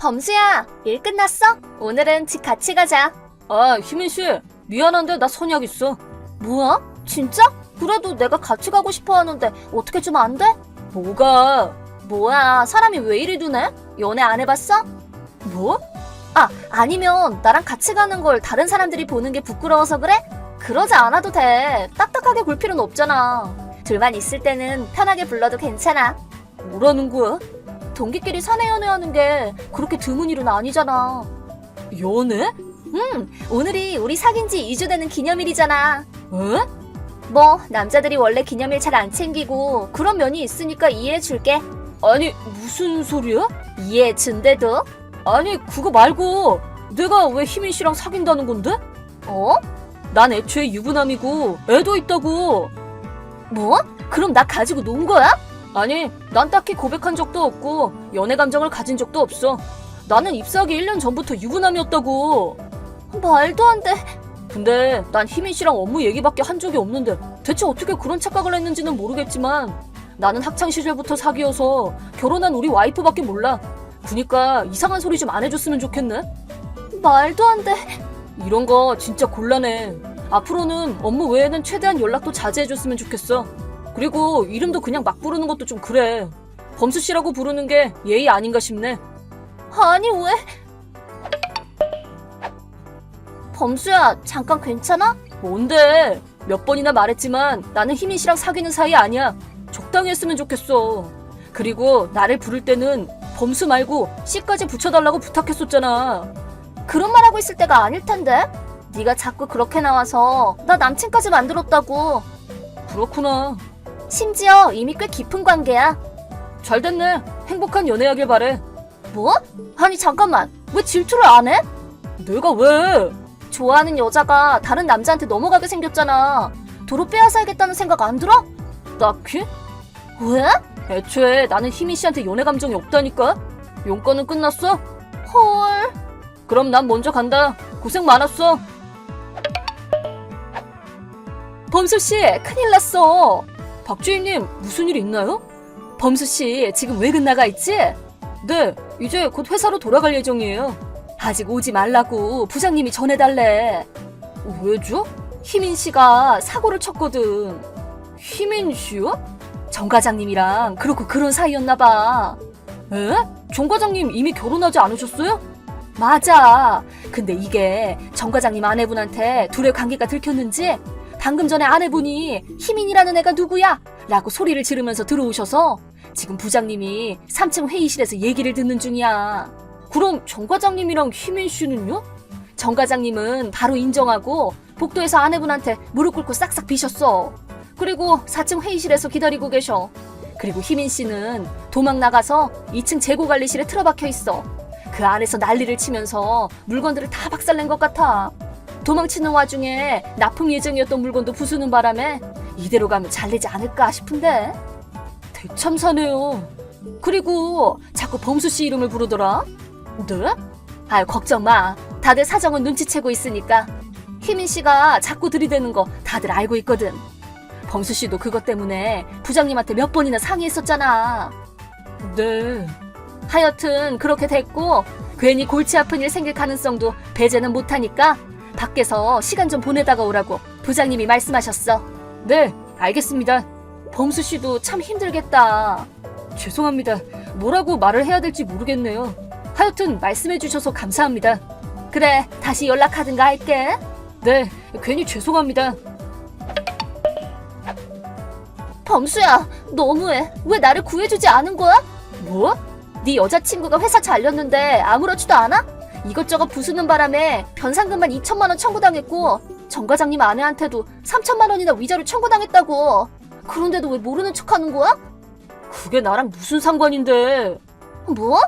범수야, 일 끝났어? 오늘은 집 같이 가자. 아, 희민 씨. 미안한데 나 선약 있어. 뭐야? 진짜? 그래도 내가 같이 가고 싶어 하는데 어떻게 좀 안 돼? 뭐가? 뭐야, 사람이 왜 이리 두네? 연애 안 해봤어? 뭐? 아, 아니면 나랑 같이 가는 걸 다른 사람들이 보는 게 부끄러워서 그래? 그러지 않아도 돼. 딱딱하게 굴 필요는 없잖아. 둘만 있을 때는 편하게 불러도 괜찮아. 뭐라는 거야? 동기끼리 사내 연애하는 게 그렇게 드문 일은 아니잖아. 연애? 음, 오늘이 우리 사귄 지 2주 되는 기념일이잖아. 에? 뭐, 남자들이 원래 기념일 잘 안 챙기고 그런 면이 있으니까 이해해 줄게. 아니, 무슨 소리야? 이해해 준대도. 아니, 그거 말고 내가 왜 희민 씨랑 사귄다는 건데? 어? 난 애초에 유부남이고 애도 있다고. 뭐? 그럼 나 가지고 논 거야? 아니, 난 딱히 고백한 적도 없고 연애 감정을 가진 적도 없어. 나는 입사하기 1년 전부터 유부남이었다고. 말도 안 돼. 근데 난 희민 씨랑 업무 얘기밖에 한 적이 없는데 대체 어떻게 그런 착각을 했는지는 모르겠지만 나는 학창 시절부터 사귀어서 결혼한 우리 와이프밖에 몰라. 그니까 이상한 소리 좀 안 해줬으면 좋겠네. 말도 안 돼. 이런 거 진짜 곤란해. 앞으로는 업무 외에는 최대한 연락도 자제해줬으면 좋겠어. 그리고 이름도 그냥 막 부르는 것도 좀 그래. 범수 씨라고 부르는 게 예의 아닌가 싶네. 아니, 왜? 범수야, 잠깐 괜찮아? 뭔데? 몇 번이나 말했지만 나는 희민 씨랑 사귀는 사이 아니야. 적당히 했으면 좋겠어. 그리고 나를 부를 때는 범수 말고 씨까지 붙여달라고 부탁했었잖아. 그런 말 하고 있을 때가 아닐 텐데. 네가 자꾸 그렇게 나와서 나 남친까지 만들었다고. 그렇구나. 심지어 이미 꽤 깊은 관계야. 잘 됐네. 행복한 연애하길 바래. 뭐? 아니 잠깐만. 왜 질투를 안 해? 내가 왜? 좋아하는 여자가 다른 남자한테 넘어가게 생겼잖아. 도로 빼앗아야겠다는 생각 안 들어? 딱히? 왜? 애초에 나는 희민 씨한테 연애 감정이 없다니까? 용건은 끝났어? 헐. 그럼 난 먼저 간다. 고생 많았어. 범수 씨, 큰일 났어. 박주임님, 무슨 일 있나요? 범수 씨, 지금 외근 나가 있지? 네, 이제 곧 회사로 돌아갈 예정이에요. 아직 오지 말라고 부장님이 전해달래. 왜죠? 희민 씨가 사고를 쳤거든. 희민 씨요? 정 과장님이랑 그렇고 그런 사이였나 봐. 에? 정 과장님 이미 결혼하지 않으셨어요? 맞아. 근데 이게 정 과장님 아내분한테 둘의 관계가 들켰는지 방금 전에 아내분이 희민이라는 애가 누구야? 라고 소리를 지르면서 들어오셔서 지금 부장님이 3층 회의실에서 얘기를 듣는 중이야. 그럼 정 과장님이랑 희민 씨는요? 정 과장님은 바로 인정하고 복도에서 아내분한테 무릎 꿇고 싹싹 비셨어. 그리고 4층 회의실에서 기다리고 계셔. 그리고 희민 씨는 도망 나가서 2층 재고 관리실에 틀어박혀 있어. 그 안에서 난리를 치면서 물건들을 다 박살낸 것 같아. 도망치는 와중에 납품 예정이었던 물건도 부수는 바람에 이대로 가면 잘 되지 않을까 싶은데. 대참사네요. 그리고 자꾸 범수 씨 이름을 부르더라. 네? 아유, 걱정 마. 다들 사정은 눈치채고 있으니까. 희민 씨가 자꾸 들이대는 거 다들 알고 있거든. 범수 씨도 그것 때문에 부장님한테 몇 번이나 상의했었잖아. 네. 하여튼 그렇게 됐고 괜히 골치 아픈 일 생길 가능성도 배제는 못하니까 밖에서 시간 좀 보내다가 오라고 부장님이 말씀하셨어. 네, 알겠습니다. 범수 씨도 참 힘들겠다. 죄송합니다. 뭐라고 말을 해야 될지 모르겠네요. 하여튼 말씀해 주셔서 감사합니다. 그래, 다시 연락하든가 할게. 네, 괜히 죄송합니다. 범수야, 너무해. 왜 나를 구해주지 않은 거야? 뭐? 네 여자친구가 회사 잘렸는데 아무렇지도 않아? 이것저것 부수는 바람에 변상금만 2천만 원 청구당했고 정 과장님 아내한테도 3천만 원이나 위자료 청구당했다고. 그런데도 왜 모르는 척하는 거야? 그게 나랑 무슨 상관인데? 뭐?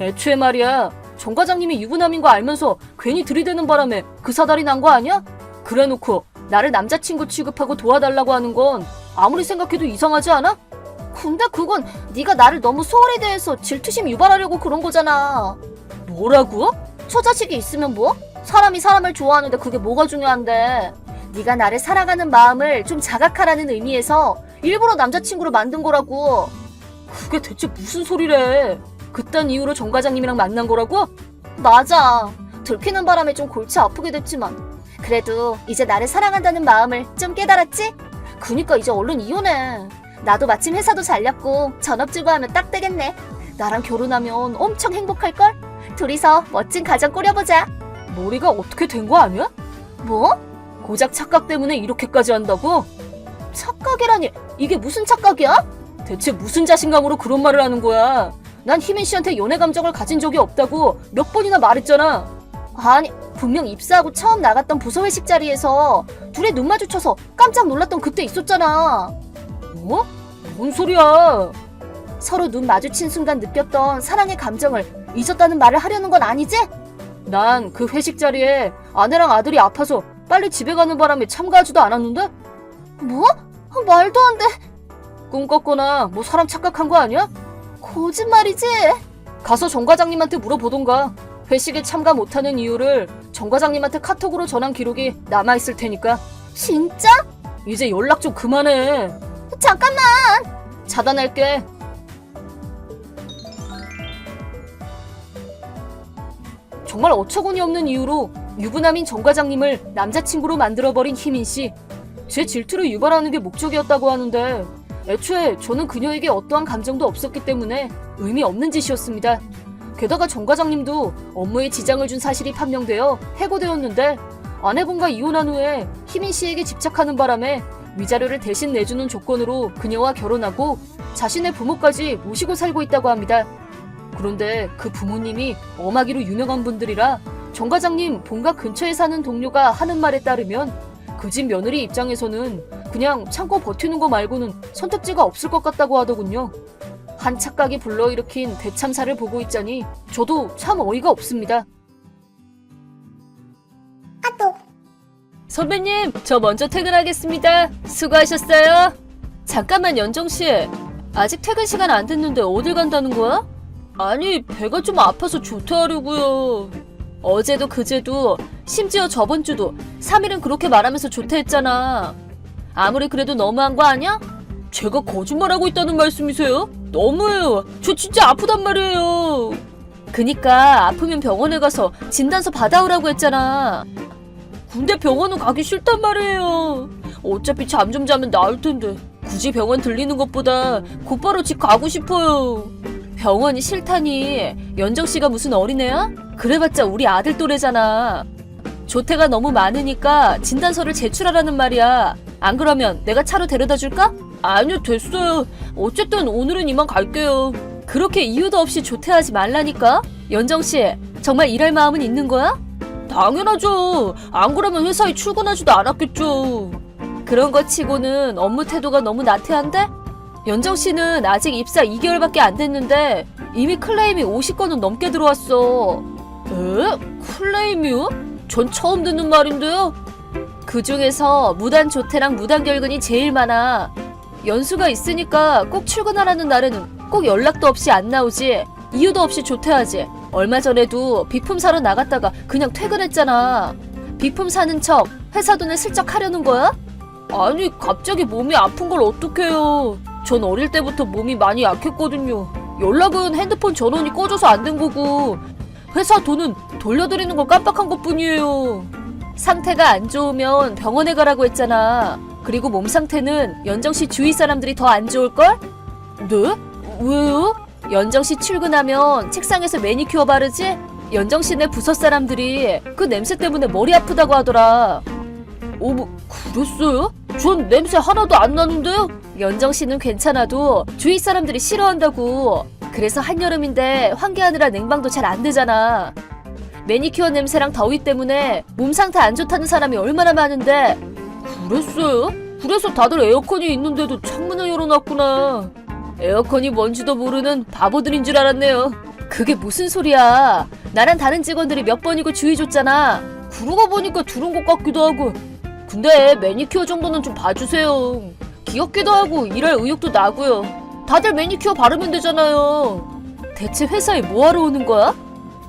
애초에 말이야. 정 과장님이 유부남인 거 알면서 괜히 들이대는 바람에 그 사달이 난 거 아니야? 그래 놓고 나를 남자친구 취급하고 도와달라고 하는 건 아무리 생각해도 이상하지 않아? 근데 그건 네가 나를 너무 소홀히 대해서 질투심 유발하려고 그런 거잖아. 뭐라고? 처자식이 있으면 뭐? 사람이 사람을 좋아하는데 그게 뭐가 중요한데? 네가 나를 사랑하는 마음을 좀 자각하라는 의미에서 일부러 남자친구로 만든 거라고. 그게 대체 무슨 소리래? 그딴 이유로 정 과장님이랑 만난 거라고? 맞아. 들키는 바람에 좀 골치 아프게 됐지만 그래도 이제 나를 사랑한다는 마음을 좀 깨달았지? 그니까 이제 얼른 이혼해. 나도 마침 회사도 잘렸고 전업주부 하면 딱 되겠네. 나랑 결혼하면 엄청 행복할걸? 둘이서 멋진 가정 꾸려보자. 머리가 어떻게 된 거 아니야? 뭐? 고작 착각 때문에 이렇게까지 한다고? 착각이라니 이게 무슨 착각이야? 대체 무슨 자신감으로 그런 말을 하는 거야? 난 희민 씨한테 연애 감정을 가진 적이 없다고 몇 번이나 말했잖아. 아니 분명 입사하고 처음 나갔던 부서 회식 자리에서 둘이 눈 마주쳐서 깜짝 놀랐던 그때 있었잖아. 뭐? 뭔 소리야? 서로 눈 마주친 순간 느꼈던 사랑의 감정을 잊었다는 말을 하려는 건 아니지? 난 그 회식 자리에 아내랑 아들이 아파서 빨리 집에 가는 바람에 참가하지도 않았는데? 뭐? 어, 말도 안 돼. 꿈 꿨거나 뭐 사람 착각한 거 아니야? 거짓말이지? 가서 정 과장님한테 물어보던가. 회식에 참가 못하는 이유를 정 과장님한테 카톡으로 전한 기록이 남아있을 테니까. 진짜? 이제 연락 좀 그만해. 잠깐만. 차단할게. 정말 어처구니 없는 이유로 유부남인 정 과장님을 남자친구로 만들어버린 희민 씨. 제 질투를 유발하는 게 목적이었다고 하는데 애초에 저는 그녀에게 어떠한 감정도 없었기 때문에 의미 없는 짓이었습니다. 게다가 정 과장님도 업무에 지장을 준 사실이 판명되어 해고되었는데 아내분과 이혼한 후에 희민 씨에게 집착하는 바람에 위자료를 대신 내주는 조건으로 그녀와 결혼하고 자신의 부모까지 모시고 살고 있다고 합니다. 그런데 그 부모님이 엄하기로 유명한 분들이라 정 과장님 본가 근처에 사는 동료가 하는 말에 따르면 그 집 며느리 입장에서는 그냥 참고 버티는 거 말고는 선택지가 없을 것 같다고 하더군요. 한 착각이 불러일으킨 대참사를 보고 있자니 저도 참 어이가 없습니다. 선배님, 저 먼저 퇴근하겠습니다. 수고하셨어요. 잠깐만, 연정 씨. 아직 퇴근 시간 안 됐는데 어딜 간다는 거야? 아니, 배가 좀 아파서 조퇴하려고요. 어제도 그제도, 심지어 저번 주도 3일은 그렇게 말하면서 조퇴했잖아. 아무리 그래도 너무한 거 아니야? 제가 거짓말하고 있다는 말씀이세요? 너무해요. 저 진짜 아프단 말이에요. 그니까 아프면 병원에 가서 진단서 받아오라고 했잖아. 근데 병원은 가기 싫단 말이에요. 어차피 잠 좀 자면 나을 텐데. 굳이 병원 들리는 것보다 곧바로 집 가고 싶어요. 병원이 싫다니. 연정 씨가 무슨 어린애야? 그래봤자 우리 아들 또래잖아. 조퇴가 너무 많으니까 진단서를 제출하라는 말이야. 안 그러면 내가 차로 데려다 줄까? 아니요, 됐어요. 어쨌든 오늘은 이만 갈게요. 그렇게 이유도 없이 조퇴하지 말라니까? 연정 씨, 정말 일할 마음은 있는 거야? 당연하죠. 안 그러면 회사에 출근하지도 않았겠죠. 그런 것 치고는 업무 태도가 너무 나태한데? 연정 씨는 아직 입사 2개월밖에 안 됐는데 이미 클레임이 50건은 넘게 들어왔어. 에? 클레임이요? 전 처음 듣는 말인데요. 그 중에서 무단 조퇴랑 무단 결근이 제일 많아. 연수가 있으니까 꼭 출근하라는 날에는 꼭 연락도 없이 안 나오지. 이유도 없이 조퇴하지. 얼마 전에도 비품 사러 나갔다가 그냥 퇴근했잖아. 비품 사는 척 회사 돈을 슬쩍 하려는 거야? 아니 갑자기 몸이 아픈 걸 어떡해요. 전 어릴 때부터 몸이 많이 약했거든요. 연락은 핸드폰 전원이 꺼져서 안 된 거고 회사 돈은 돌려드리는 걸 깜빡한 것 뿐이에요. 상태가 안 좋으면 병원에 가라고 했잖아. 그리고 몸 상태는 연정 씨 주위 사람들이 더 안 좋을 걸? 네? 왜요? 연정 씨 출근하면 책상에서 매니큐어 바르지? 연정 씨네 부서 사람들이 그 냄새 때문에 머리 아프다고 하더라. 어, 뭐, 그랬어요? 전 냄새 하나도 안 나는데요? 연정 씨는 괜찮아도 주위 사람들이 싫어한다고. 그래서 한여름인데 환기하느라 냉방도 잘 안 되잖아. 매니큐어 냄새랑 더위 때문에 몸 상태 안 좋다는 사람이 얼마나 많은데. 그랬어요? 그래서 다들 에어컨이 있는데도 창문을 열어놨구나. 에어컨이 뭔지도 모르는 바보들인 줄 알았네요. 그게 무슨 소리야. 나랑 다른 직원들이 몇 번이고 주의 줬잖아. 그러고 보니까 들은 것 같기도 하고. 근데 매니큐어 정도는 좀 봐주세요. 귀엽기도 하고 일할 의욕도 나고요. 다들 매니큐어 바르면 되잖아요. 대체 회사에 뭐하러 오는 거야?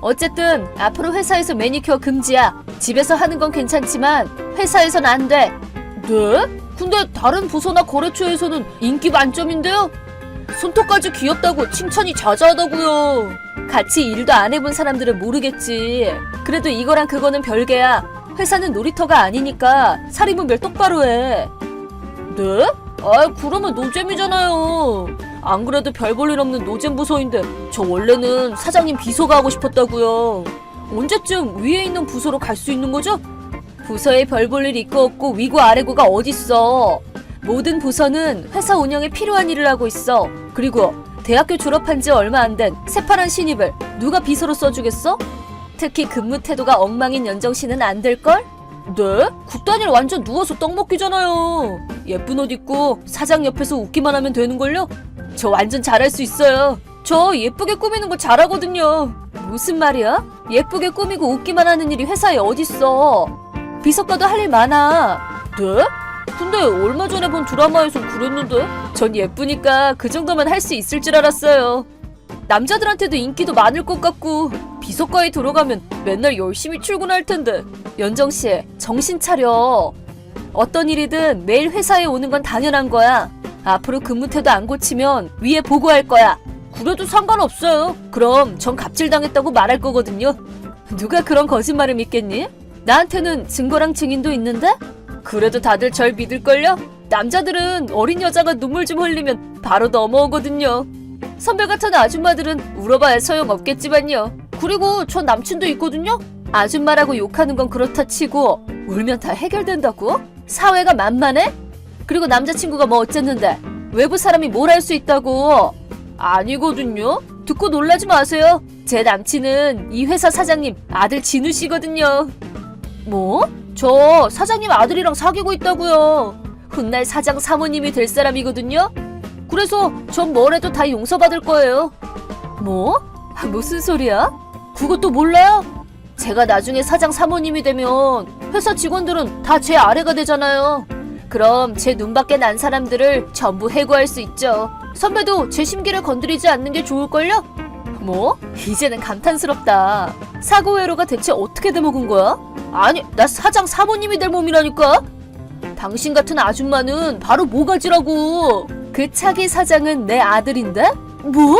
어쨌든 앞으로 회사에서 매니큐어 금지야. 집에서 하는 건 괜찮지만 회사에선 안 돼. 네? 근데 다른 부서나 거래처에서는 인기 만점인데요? 손톱까지 귀엽다고 칭찬이 자자하다고요. 같이 일도 안 해본 사람들은 모르겠지. 그래도 이거랑 그거는 별개야. 회사는 놀이터가 아니니까 사리분별 똑바로 해. 네? 아, 그러면 노잼이잖아요. 안 그래도 별 볼 일 없는 노잼 부서인데 저 원래는 사장님 비서가 하고 싶었다고요. 언제쯤 위에 있는 부서로 갈 수 있는 거죠? 부서에 별 볼 일 있고 없고 위고 아래고가 어딨어. 모든 부서는 회사 운영에 필요한 일을 하고 있어. 그리고 대학교 졸업한 지 얼마 안 된 새파란 신입을 누가 비서로 써주겠어? 특히 근무 태도가 엉망인 연정 씨는 안 될걸? 네? 국단일 완전 누워서 떡 먹기잖아요. 예쁜 옷 입고 사장 옆에서 웃기만 하면 되는걸요? 저 완전 잘할 수 있어요. 저 예쁘게 꾸미는 거 잘하거든요. 무슨 말이야? 예쁘게 꾸미고 웃기만 하는 일이 회사에 어딨어. 비서과도 할 일 많아. 네? 근데 얼마 전에 본 드라마에선 그랬는데? 전 예쁘니까 그 정도만 할 수 있을 줄 알았어요. 남자들한테도 인기도 많을 것 같고 비서과에 들어가면 맨날 열심히 출근할 텐데. 연정 씨, 정신 차려. 어떤 일이든 매일 회사에 오는 건 당연한 거야. 앞으로 근무 태도 안 고치면 위에 보고할 거야. 그래도 상관없어요. 그럼 전 갑질당했다고 말할 거거든요. 누가 그런 거짓말을 믿겠니? 나한테는 증거랑 증인도 있는데? 그래도 다들 절 믿을걸요? 남자들은 어린 여자가 눈물 좀 흘리면 바로 넘어오거든요. 선배 같은 아줌마들은 울어봐야 소용없겠지만요. 그리고 전 남친도 있거든요. 아줌마라고 욕하는 건 그렇다 치고 울면 다 해결된다고? 사회가 만만해? 그리고 남자친구가 뭐 어쨌는데 외부 사람이 뭘 할 수 있다고? 아니거든요. 듣고 놀라지 마세요. 제 남친은 이 회사 사장님 아들 진우 씨거든요. 뭐? 저 사장님 아들이랑 사귀고 있다고요. 훗날 사장 사모님이 될 사람이거든요. 그래서 전 뭘 해도 다 용서받을 거예요. 뭐? 무슨 소리야? 그것도 몰라요? 제가 나중에 사장 사모님이 되면 회사 직원들은 다 제 아래가 되잖아요. 그럼 제 눈밖에 난 사람들을 전부 해고할 수 있죠. 선배도 제 심기를 건드리지 않는 게 좋을걸요? 뭐? 이제는 감탄스럽다. 사고회로가 대체 어떻게 돼먹은 거야? 아니, 나 사장 사모님이 될 몸이라니까? 당신 같은 아줌마는 바로 모가지라고. 그 차기 사장은 내 아들인데? 뭐?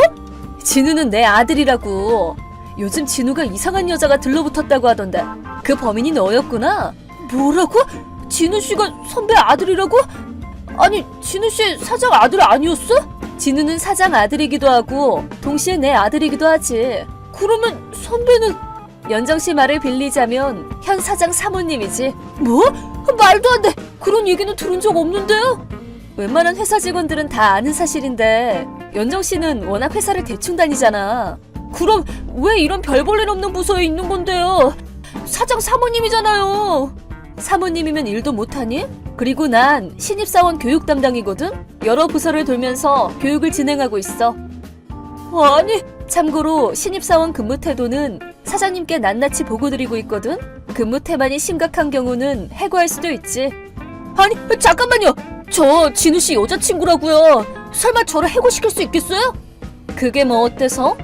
진우는 내 아들이라고. 요즘 진우가 이상한 여자가 들러붙었다고 하던데. 그 범인이 너였구나? 뭐라고? 진우 씨가 선배 아들이라고? 아니, 진우 씨 사장 아들 아니었어? 진우는 사장 아들이기도 하고 동시에 내 아들이기도 하지. 그러면 선배는 연정 씨 말을 빌리자면 현 사장 사모님이지. 뭐? 말도 안 돼. 그런 얘기는 들은 적 없는데요. 웬만한 회사 직원들은 다 아는 사실인데 연정 씨는 워낙 회사를 대충 다니잖아. 그럼 왜 이런 별 볼 일 없는 부서에 있는 건데요? 사장 사모님이잖아요. 사모님이면 일도 못하니? 그리고 난 신입사원 교육 담당이거든? 여러 부서를 돌면서 교육을 진행하고 있어. 아니, 참고로 신입사원 근무 태도는 사장님께 낱낱이 보고드리고 있거든? 근무 태만이 심각한 경우는 해고할 수도 있지. 아니, 잠깐만요! 저 진우 씨 여자친구라고요. 설마 저를 해고시킬 수 있겠어요? 그게 뭐 어때서?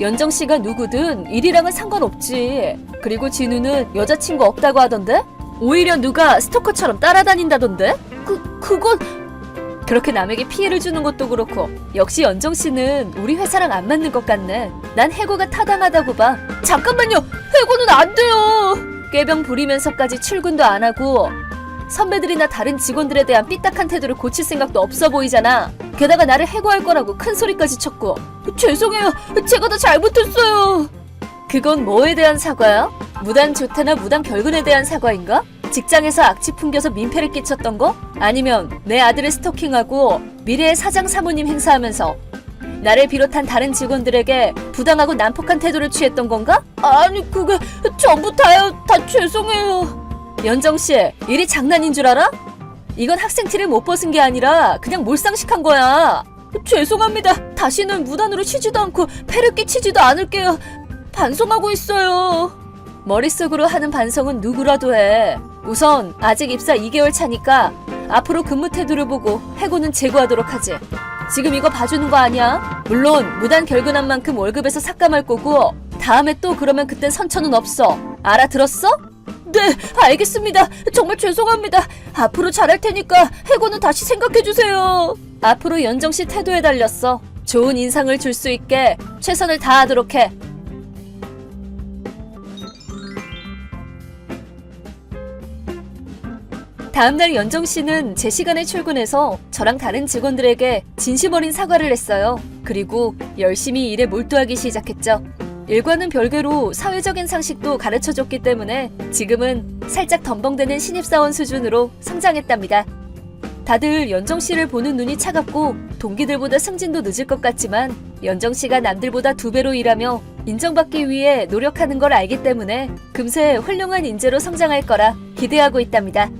연정 씨가 누구든 일이랑은 상관없지. 그리고 진우는 여자친구 없다고 하던데? 오히려 누가 스토커처럼 따라다닌다던데? 그, 그건... 그렇게 남에게 피해를 주는 것도 그렇고 역시 연정 씨는 우리 회사랑 안 맞는 것 같네. 난 해고가 타당하다고 봐. 잠깐만요. 해고는 안 돼요. 꾀병 부리면서까지 출근도 안 하고 선배들이나 다른 직원들에 대한 삐딱한 태도를 고칠 생각도 없어 보이잖아. 게다가 나를 해고할 거라고 큰 소리까지 쳤고 죄송해요. 제가 다 잘못했어요. 그건 뭐에 대한 사과야? 무단 조퇴나 무단 결근에 대한 사과인가? 직장에서 악취 풍겨서 민폐를 끼쳤던 거? 아니면 내 아들을 스토킹하고 미래의 사장 사모님 행사하면서 나를 비롯한 다른 직원들에게 부당하고 난폭한 태도를 취했던 건가? 아니 그게 전부 다요. 다 죄송해요. 연정 씨, 일이 장난인 줄 알아? 이건 학생 티를 못 벗은 게 아니라 그냥 몰상식한 거야. 죄송합니다. 다시는 무단으로 쉬지도 않고 패를 끼치지도 않을게요. 반성하고 있어요. 머릿속으로 하는 반성은 누구라도 해. 우선 아직 입사 2개월 차니까 앞으로 근무 태도를 보고 해고는 제거하도록 하지. 지금 이거 봐주는 거 아니야? 물론 무단 결근한 만큼 월급에서 삭감할 거고 다음에 또 그러면 그땐 선처는 없어. 알아들었어? 네, 알겠습니다. 정말 죄송합니다. 앞으로 잘할 테니까 해고는 다시 생각해 주세요. 앞으로 연정 씨 태도에 달렸어. 좋은 인상을 줄 수 있게 최선을 다하도록 해. 다음날 연정 씨는 제 시간에 출근해서 저랑 다른 직원들에게 진심 어린 사과를 했어요. 그리고 열심히 일에 몰두하기 시작했죠. 일과는 별개로 사회적인 상식도 가르쳐 줬기 때문에 지금은 살짝 덤벙대는 신입사원 수준으로 성장했답니다. 다들 연정 씨를 보는 눈이 차갑고 동기들보다 승진도 늦을 것 같지만 연정 씨가 남들보다 두 배로 일하며 인정받기 위해 노력하는 걸 알기 때문에 금세 훌륭한 인재로 성장할 거라 기대하고 있답니다.